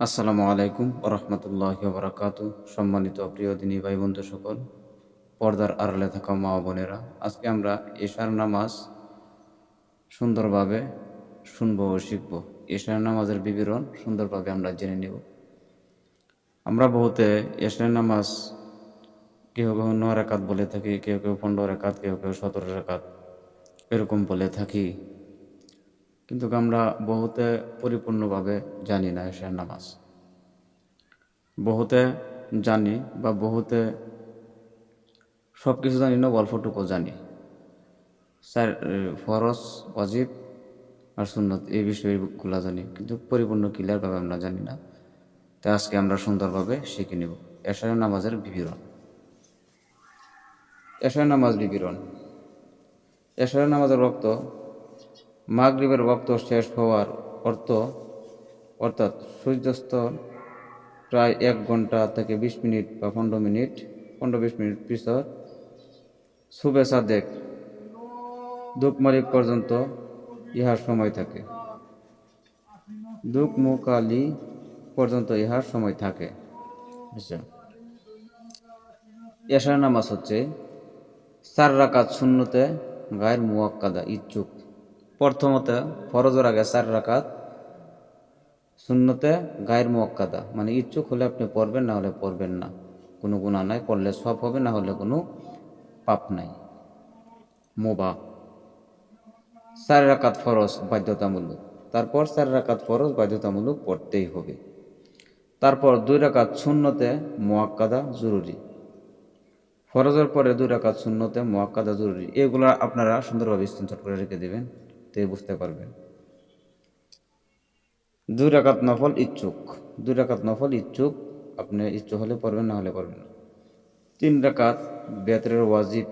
আসসালামু আলাইকুম রহমতুল্লাহ বরাকাতু সম্মানিত প্রিয় দিনী ভাই বন্ধু সকল পর্দার আড়ালে থাকা মা বোনেরা, আজকে আমরা এশার নামাজ সুন্দরভাবে শুনব ও শিখব। এশার নামাজের বিবরণ সুন্দরভাবে আমরা জেনে নেব। আমরা বহুতে এশার নামাজ কেউ কেউ ন রেখাত বলে থাকি কেউ কেউ পনেরো রেখাত কেউ কেউ সতেরো রেখাত এরকম বলে থাকি। কিন্তু আমরা বহুতে পরিপূর্ণভাবে জানি না এশার নামাজ। বহুতে জানি বা বহুতে সব কিছু জানি না অল্পটুকু জানি। স্যার, ফরজ অজিব আর সুন্নত এই বিষয়গুলো জানি, কিন্তু পরিপূর্ণ ক্লিয়ারভাবে আমরা জানি না। তাই আজকে আমরা সুন্দরভাবে শিখে নেব এশার নামাজের বিবরণ। এশার নামাজ বিবরণ। এশার নামাজের রক্ত মাগরিবের বক্ত শেষ হওয়ার অর্থ অর্থাৎ সূর্যাস্ত প্রায় এক ঘণ্টা থেকে বিশ মিনিট বা পনেরো মিনিট পনেরো বিশ মিনিট পিছর শুভে সাদেক দুকমালিক পর্যন্ত ইহার সময় থাকে। দুক মুকালি পর্যন্ত ইহার সময় থাকে। আচ্ছা। এশার নামাজ হচ্ছে চার রাকাত শূন্যতে গায়ের মুয়াক্কাদা ইচ্ছুক। প্রথমত ফরজের আগে চার রাকাত শূন্যতে গায়ের মোয়াক্কাদা মানে ইচ্ছুক হলে আপনি পড়বেন, না হলে পড়বেন না। কোনো গুণা নাই, পড়লে সব হবে, না হলে কোনো পাপ নাই। মোবা চার রাকাত ফরজ বাধ্যতামূলক। তারপর চার রাকাত ফরজ বাধ্যতামূলক পড়তেই হবে। তারপর দুই রাকাত শূন্যতে মোয়াক্কাদা জরুরি। ফরজের পরে দুই রাকাত শূন্যতে মোয়াক্কাদা জরুরি। এগুলো আপনারা সুন্দরভাবে স্ক্রিনশট করে রেখে দেবেন। তে বুঝতে পারবেন। দুই রাকাত নফল ইচ্ছুক। দুই রাকাত নফল ইচ্ছুক, আপনি ইচ্ছুক হলে পড়বেন, না হলে পড়বেন না। তিন রাকাত বেতরের ওয়াজিব।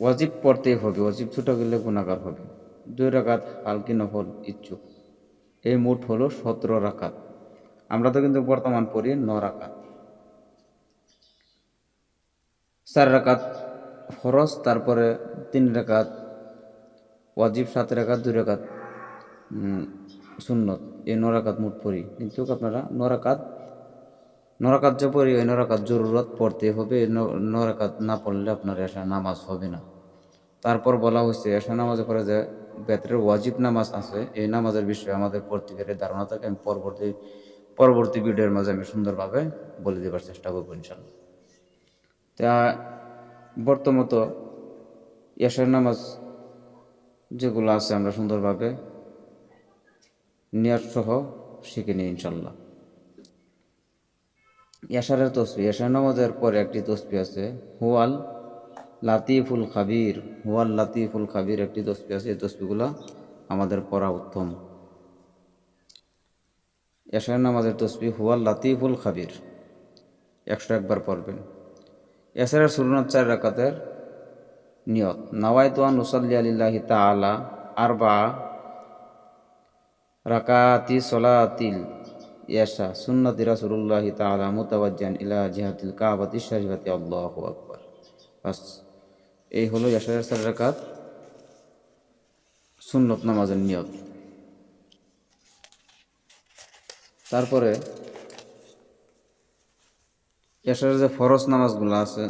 ওয়াজিব পড়তেই হবে, ওয়াজিব ছুটে গেলে গুণাগার হবে। দুই রাকাত হালকি নফল ইচ্ছুক। এই মোট হলো সতেরো রাকাত। আমরা তো কিন্তু বর্তমান পড়ি ন রাকাত। চার রাকাত ফরজ, তারপরে তিন রাকাত ওয়াজিব সাত রাকাত দুই রাকাত সুন্নত। এই নরাকাত মোট পড়ি। কিন্তু আপনারা নরাকাত নরাকাত যে পড়ি, ওই নরাকাত জরুরত পড়তে হবে। নরাকাত না পড়লে আপনার এসা নামাজ হবে না। তারপর বলা হয়েছে, এসা নামাজে পরে যে বেতরের ওয়াজিব নামাজ আছে, এই নামাজের বিষয়ে আমাদের প্রত্যেকের ধারণা থাকে। আমি পরবর্তী পরবর্তী ভিডিওর মাঝে আমি সুন্দরভাবে বলে দেবার চেষ্টা করব, ইনশাল্লাহ। তা, বর্তমত এশার নামাজ যেগুলো আছে আমরা সুন্দরভাবে নিয়ার সহ শিখে নিই, ইনশাল্লাহ। এশারের তসবি, এশার নামাজের পরে একটি তসবি আছে, হুয়াল লাতিফুল খাবির, হুয়াল লাতিফুল খাবির একটি তসবি আছে, এই তসবিগুলো আমাদের পড়া উত্তম। এশার নামাজের তসবি, হুয়াল লাতিফুল খাবির, একশো একবার পড়বেন। এছাড়া সুরনাথ চার রাকাতের নিয়ত। নাওয়াইতুয়ান উসাল্লি আলিল্লাহি তাআলা আরবা রাকাতি সলাতিল ইয়াশা সুন্নতি রাসূলুল্লাহি তাআলা মুতাওয়াজ্জিহান ইলা জিহাতিল কাবাতি শরীফাতি। আল্লাহু আকবার। বাস, এই হলো ইয়াশার চার রাকাত সুন্নত নামাজের নিয়ত। তারপরে এছাড়া যে ফরজ নামাজগুলো আছে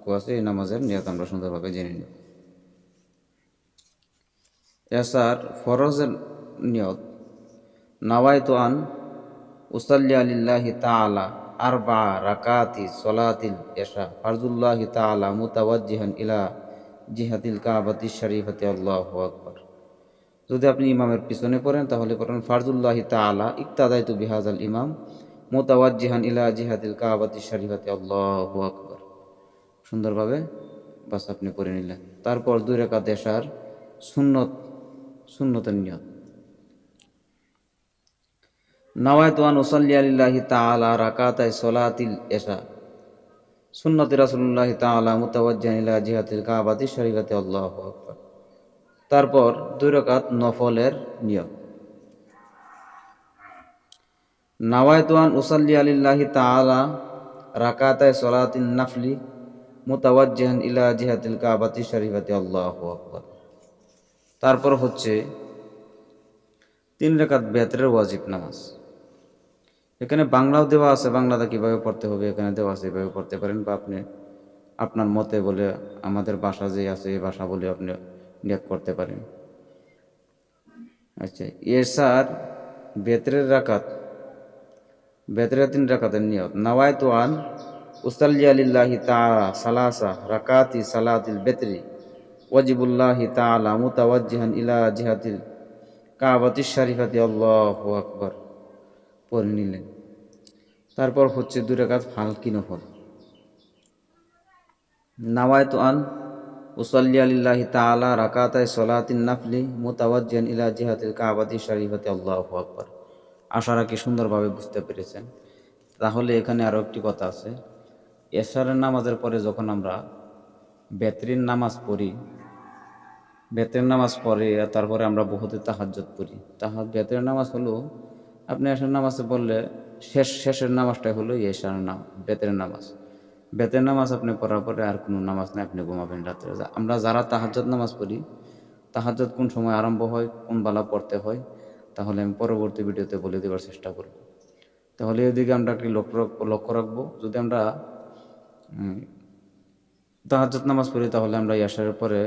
নামাজটুকু আছে, এই নামাজের নিয়ত আমরা সুন্দরভাবে জেনে নিই এসার ফরজের নিয়ত নাওয়াইতু আন উসাল্লি আলিল্লাহি তাআলা আরবা রাকাতি সলাতিল এশা, ফারজুল্লাহি তাআলা মুতাওয়াজ্জিহান ইলা জিহাতিল কাবাতি শরীফাতি, আল্লাহু আকবার। যদি আপনি ইমামের পিছনে পড়েন, তাহলে পড়েন, ফারজুল্লাহি তাআলা ইকতাদাইতু বিহাজাল ইমাম মোতাওয়াজ্জিহান ইলা জিহাদিল কাবাতি শরীফাতে, আল্লাহু আকবার। সুন্দরভাবে বাস আপনি করে নিলেন। তারপর দুই রেখা দেশার সুন্নত, সুন্নতের নিয়ত। নাওয়ায়তুয়ান ওসাল্লি আলিল্লাহি তাআলা রাকাতাই সলাতিল এশা সুন্নতি রাসূলুল্লাহি তাআলা মুতাওয়াজ্জিহান ইলা জিহাদিল কাবাতি শরীফাতে আল্লাহু আকবার। তারপর দুই রাকাত নফলের নিয়ত। নাওয়ায়তুয়ান উসাল্লি আলিল্লাহি তাআলা রাকাতায় সলাতিন নাফলি মুতাওয়াজ্জিহান ইলা জিহাতিল কাবাতি শরীফাতি, আল্লাহু আকবার। তারপর হচ্ছে তিন রাকাত বেতরের ওয়াজিব নামাজ। এখানে বাংলাও দেওয়া আছে, বাংলাটা কীভাবে পড়তে হবে এখানে দেওয়া আছে, এভাবে পড়তে পারেন বা আপনি আপনার মতে বলে আমাদের ভাষা যে আছে, এই ভাষা বলে আপনি নিয়োগ করতে পারেন। আচ্ছা এর স্যার বেতরের রাকাত বেতরের তিন রাকাতের নিয়ত। নাওয়ায়তু আন উসাল্লি আলিল্লাহি তাআলা সালাসা রাকাতি সালাতিল বেতরি ওয়াজিবুল্লাহি তাআলা মুতাওয়াজ্জিহান ইলা জিহাতিল কাবাতিশ শরীফাতি। আল্লাহু আকবর। পড়ে নিলেন। তারপর হচ্ছে দুই রাকাত ফালকি নফল নাওয়ায়তু আন উসাল্লি আলিল্লাহি তাআলা রাকাতাই সলাতিন নাফলি মুতাওয়াজ্জিহান ইলা জিহাতিল কাবাতি শরীফাতি। আল্লাহু আকবার। আশা রাখি সুন্দরভাবে বুঝতে পেরেছেন। তাহলে এখানে আরও একটি কথা আছে। এশারের নামাজের পরে যখন আমরা বেতরিন নামাজ পড়ি বেতের নামাজ পড়ে, তারপরে আমরা বহুতে তাহাজ্জত পড়ি। তাহা বেতের নামাজ হলো, আপনি এশার নামাজে বললে শেষ, শেষের নামাজটাই হলো এশার নাম বেতের নামাজ। বেতের নামাজ আপনি পড়ার পরে আর কোনো নামাজ নেই, আপনি ঘুমাবেন রাত্রে। আমরা যারা তাহাজ্জত নামাজ পড়ি তাহাজ্জত কোন সময় আরম্ভ হয়, কোন বেলা পড়তে হয়, তাহলে আমি পরবর্তী ভিডিওতে বলে দেওয়ার চেষ্টা করব। তাহলে এদিকে আমরা একটি লক্ষ্য লক্ষ্য রাখব। যদি আমরা তাহাজ্জত নামাজ পড়ি তাহলে আমরা ইয়াসারের পরে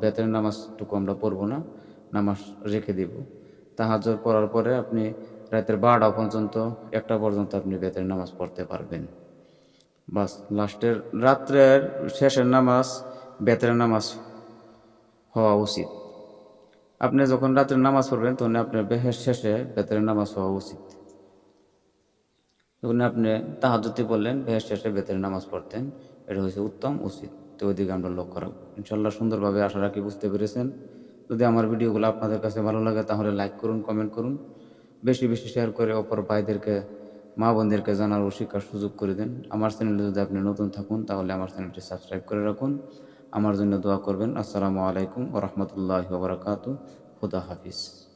বেতের নামাজটুকু আমরা পড়ব না, নামাজ রেখে দিব। তাহাজ্জত পড়ার পরে আপনি রাতের বারোটা পর্যন্ত, একটা পর্যন্ত আপনি বেতের নামাজ পড়তে পারবেন। বাস, লাস্টের রাত্রের শেষের নামাজ, বেতের নামাজ হওয়া উচিত। আপনি যখন রাত্রে নামাজ পড়বেন তখন আপনার বেহের শেষে বেতের নামাজ হওয়া উচিত। তখন আপনি তাহাজতি বললেন বেহের শেষে বেতের নামাজ পড়তেন। এটা হচ্ছে উত্তম উচিত। তো ওইদিকে আমরা লক্ষ্য রাখব। ইনশাল্লাহ সুন্দরভাবে আশা রাখি বুঝতে পেরেছেন। যদি আমার ভিডিওগুলো আপনাদের কাছে ভালো লাগে, তাহলে লাইক করুন, কমেন্ট করুন। বেশি বেশি শেয়ার করে অপর ভাইদেরকে, মা বোনদেরকে জানার ও শিক্ষার সুযোগ করে দেন। আমার চ্যানেলে যদি আপনি নতুন থাকুন, তাহলে আমার চ্যানেলটি সাবস্ক্রাইব করে রাখুন। আমার জন্য দোয়া করবেন। আসসালামু আলাইকুম ওরহমতুল্লাহ বারকাতু খুদা হাফিজ।